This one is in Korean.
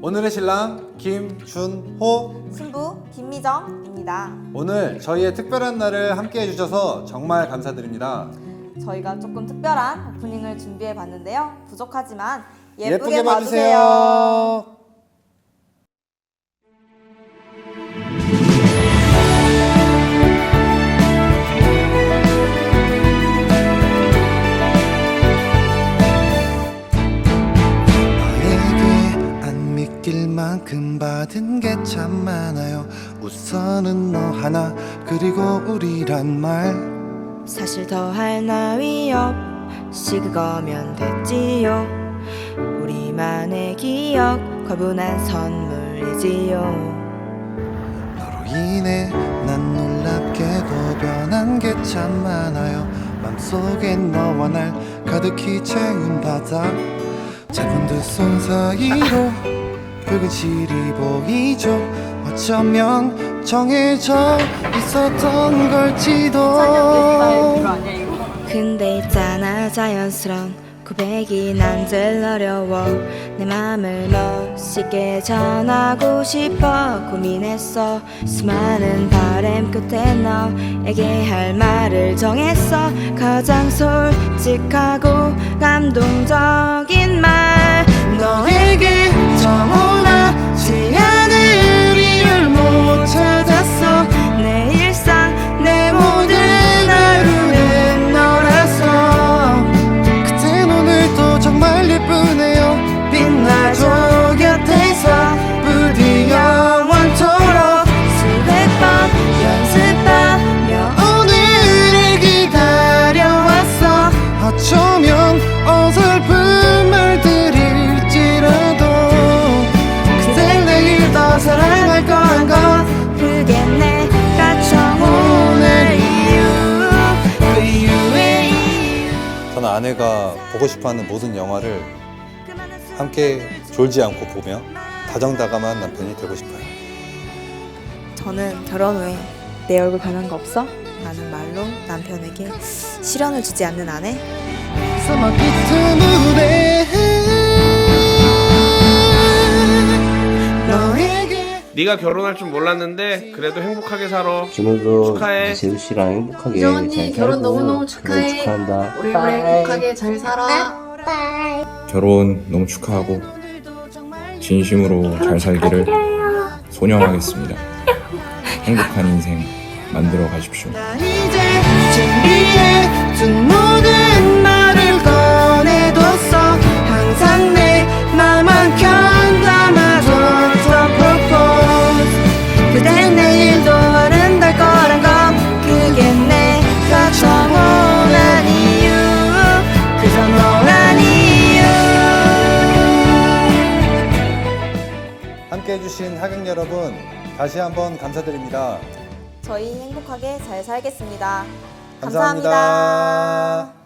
오늘의 신랑 김준호 신부 김미정입니다. 오늘 저희의 특별한 날을 함께 해주셔서 정말 감사드립니다. 저희가 조금 특별한 오프닝을 준비해 봤는데요. 부족하지만 예쁘게, 예쁘게 봐주세요. 봐주세요. 만큼 받은 게 참 많아요. 우선은 너 하나 그리고 우리란 말. 사실 더 할 나위 없이 그거면 됐지요. 우리만의 기억 거분한 선물이지요. 너로 인해 난 놀랍게도 변한 게 참 많아요. 맘속엔 너와 날 가득히 채운 바다. 작은 두손 사이로 붉은 실이 보이죠? 어쩌면 정해져 있었던 걸지도. 근데 있잖아 자연스런 고백이 난들 어려워. 내 맘을 멋있게 전하고 싶어 고민했어. 수많은 바램 끝에 너에게 할 말을 정했어. 가장 솔직하고 감동적인 말 너에게 아내가 보고 싶어하는 모든 영화를 함께 졸지 않고 보며 다정다감한 남편이 되고 싶어요. 저는 결혼 후에 내 얼굴 변한 거 없어? 라는 말로 남편에게 시련을 주지 않는 아내 네가 결혼할 줄 몰랐는데 그래도 행복하게 살아. 준호도 축하해. 재우 씨랑 행복하게 미정 언니 잘 결혼 살고 너무너무 축하해. 축하한다. 오래오래 행복하게 잘 살아. 결혼 너무 축하하고 진심으로 잘 살기를 소녀하겠습니다. 행복한 인생 만들어 가십시오. 나 이제 준비해둔 모 해주신 하객 여러분 다시 한번 감사드립니다. 저희 행복하게 잘 살겠습니다 감사합니다. 감사합니다.